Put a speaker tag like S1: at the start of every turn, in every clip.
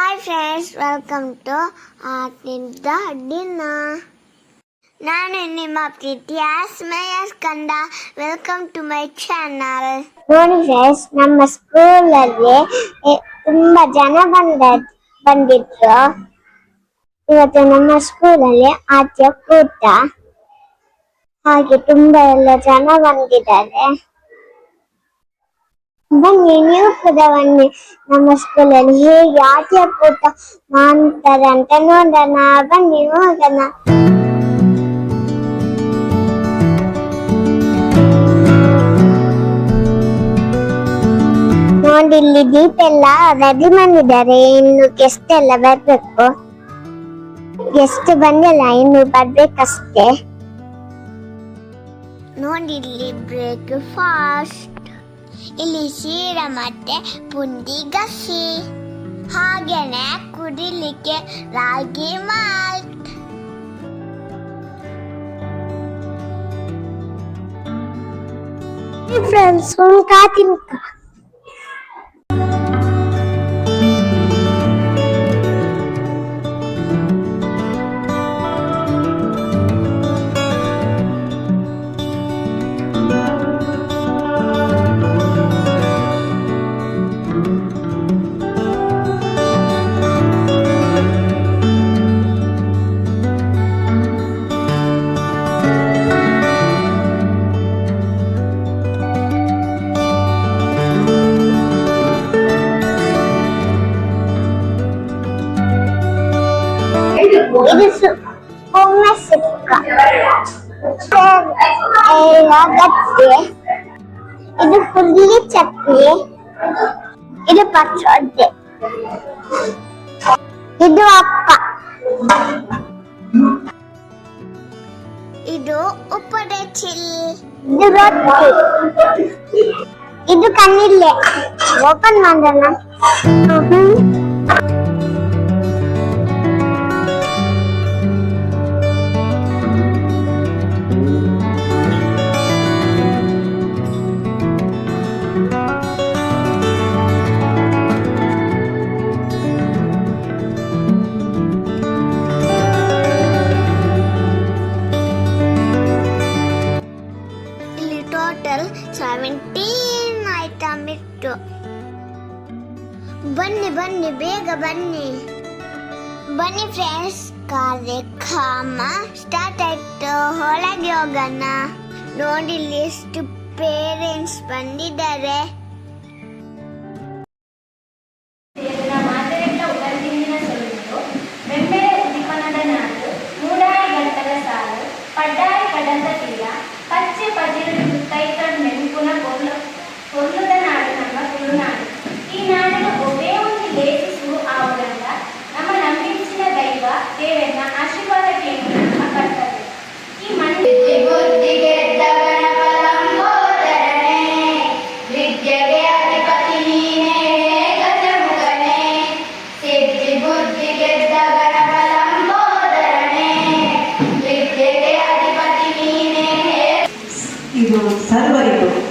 S1: Hi friends welcome to ಆತ್ನಿಂದ ಡಿನ್ನ ನಾನು ನಿಮ್ಮ ಪ್ರೀತಿಯ ಸ್ಮಯ Skanda welcome to my channel ನೋಡಿ ಫ್ರೆಂಡ್ಸ್ ನಮ್ಮ ಸ್ಕೂಲಲ್ಲಿ ತುಂಬಾ ಜನ ಬಂದ, ಬಂದಿದ್ರು. ಇವತ್ತು ನಮ್ಮ ಸ್ಕೂಲಲ್ಲಿ ಆಚೆ ಕೂತ ಹಾಗೆ ತುಂಬಾ ಎಲ್ಲ ಜನ ಬಂದಿದ್ದಾರೆ. ಕೂಡ ಬನ್ನಿ. ನಮ್ಮ ಸ್ಕೂಲಲ್ಲಿ ಹೇಗೆ ಆಚೆ ಪೂಟ ಮಾಡ್ತಾರೆ ಅಂತ ನೋಡೋಣ. ಬನ್ನಿ, ಹೋಗೋಣ. ನೋಡಿ, ಇಲ್ಲಿ ದೀಪ ಎಲ್ಲ ರೆಡಿ ಮಾಡಿದ್ದಾರೆ. ಇನ್ನು ಗೆಸ್ಟ್ ಎಲ್ಲ ಬರ್ಬೇಕು. ಗೆಸ್ಟ್ ಬಂದಿಲ್ಲ ಇನ್ನು ಬರ್ಬೇಕಷ್ಟೇ. ನೋಡಿ, ಇಲ್ಲಿ ಬ್ರೇಕ್ಫಾಸ್ಟ್ ಇಲ್ಲಿ ಶೀರ ಮತ್ತೆ ಪುಂಡಿ ಗಸಿ ಹಾಗೇನೆ ಕುಡಿಲಿಕ್ಕೆ ರಾಗಿ ಮಾಲ್ಟ್ ಫ್ರೆಂಡ್ಸ್ ಉನ್ಕಾ ತಿನ್ಕ ಇದು ಒಮ್ಮೆ ಸುಕ್ಕ ಗತ್ತೆ ಇದು ಹುರ್ಲಿ ಚಟ್ನಿ ಇದು ಪಚ್ಚೊಡ್ಡೆ ಇದು ಅಪ್ಪ. ಇದು ಉಪ್ಪಡೆ ಚಿಲ್ಲಿ ಇದು ರೊಟ್ಟಿ. ಇದು ಕಣ್ಣಿಲ್ಲೆ. ಓಪನ್ ಮಾಡೋಣ ಇತ್ತು ಬನ್ನಿ ಬನ್ನಿ, ಬೇಗ ಬನ್ನಿ. ಬನ್ನಿ ಫ್ರೆಂಡ್ಸ್ ಕಾರ್ಯಕ್ರಮ ಸ್ಟಾರ್ಟ್ ಆಯ್ತು. ಒಳಗೆ ಹೋಗೋಣ. ನೋಡಿ ಎಷ್ಟು ಪೇರೆಂಟ್ಸ್ ಬಂದಿದ್ದಾರೆ.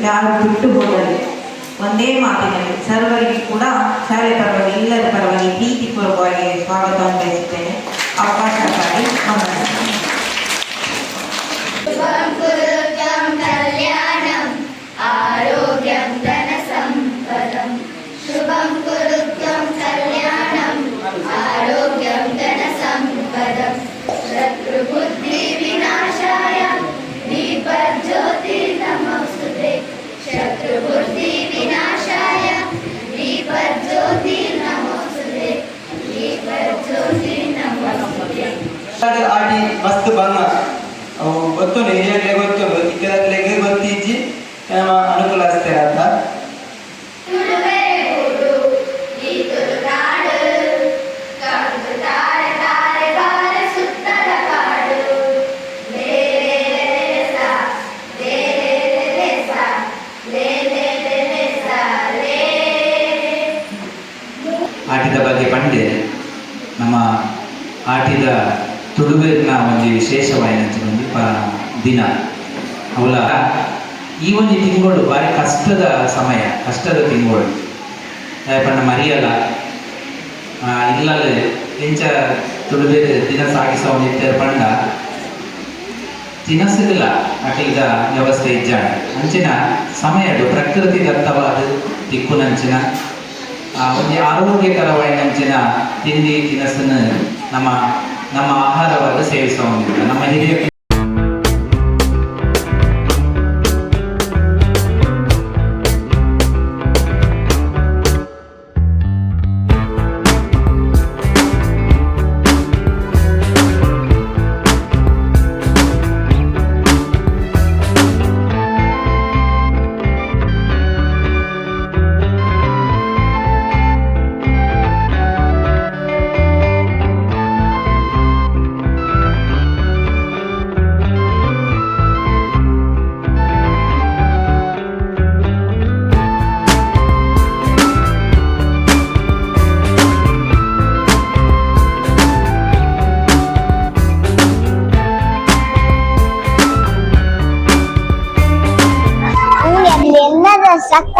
S2: ಯಾರು ಬಿಟ್ಟು ಹೋದರೆ ಒಂದೇ ಮಾತಿನಲ್ಲಿ ಸರ್ವರಿಗೂ ಕೂಡ ಶಾಲೆ ಪರವಾಗಿ, ಎಲ್ಲರ ಪರವಾಗಿ ಪ್ರೀತಿಪೂರ್ವಕವಾಗಿ ಸ್ವಾಗತವನ್ನು ಬಯಸುತ್ತೇನೆ ಅವಕಾಶಕ್ಕಾಗಿ ವಂದನೆ
S3: ಅದು ಆಡಿ ಮಸ್ತ್ ಬಂದ. ಅವು ಗೊತ್ತು ಹಿರಿಯರ್ಲೆ
S4: ದಿನ. ಅವಳ ಈ ಒಂದು ತಿಂಗಳು ಭಾರಿ ಕಷ್ಟದ ಸಮಯ, ಕಷ್ಟದ ತಿಂಗಳು. ಪಂಡ ಮರಿಯಲ್ಲ. ಇಲ್ಲಲ್ಲೇ ಎಂಚ ತುಳಿದೇ ದಿನ ಸಾಗಿಸೋ ನಿತ್ಯ ಪಂಡ ತಿನಸುಗಳ ಅಟ್ಟಿದ ವ್ಯವಸ್ಥೆ ಇಜ್ಜ ಅಂಚಿನ ಸಮಯದು ಪ್ರಕೃತಿ ದತ್ತವಾದ ದಿಕ್ಕುನಂಚಿನ ಒಂದು ಆರೋಗ್ಯಕರವಾಯಿನಂಚಿನ ತಿಂಡಿ ತಿನಸನ್ನು ನಮ್ಮ ನಮ್ಮ ಆಹಾರವಾಗಿ ಸೇವಿಸೋದಿಲ್ಲ ನಮ್ಮ ಹಿರಿಯ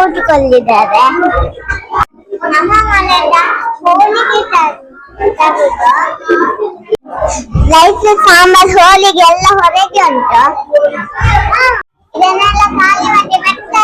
S1: ಸ ಕೂತ್ಕೊಂಡಿದ್ದಾರೆ ನಮ್ಮ ಮನೆಯಿಂದ ಹೋಳಿಗೆ ರೈಸ್ ಸಾಂಬಾರ್, ಹೋಳಿಗೆ ಎಲ್ಲ ಹೊರಗೆ ಉಂಟು. ಇದನ್ನೆಲ್ಲ ಖಾಲಿ ಮಾಡಿ ಮತ್ತೆ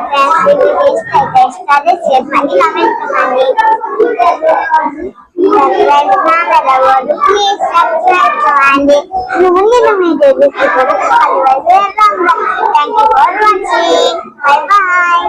S1: atrás de turistas pescadores y españolamente please subscribe చేయండి ముందు మీ డెబిట్ కూడా thank you for watching bye bye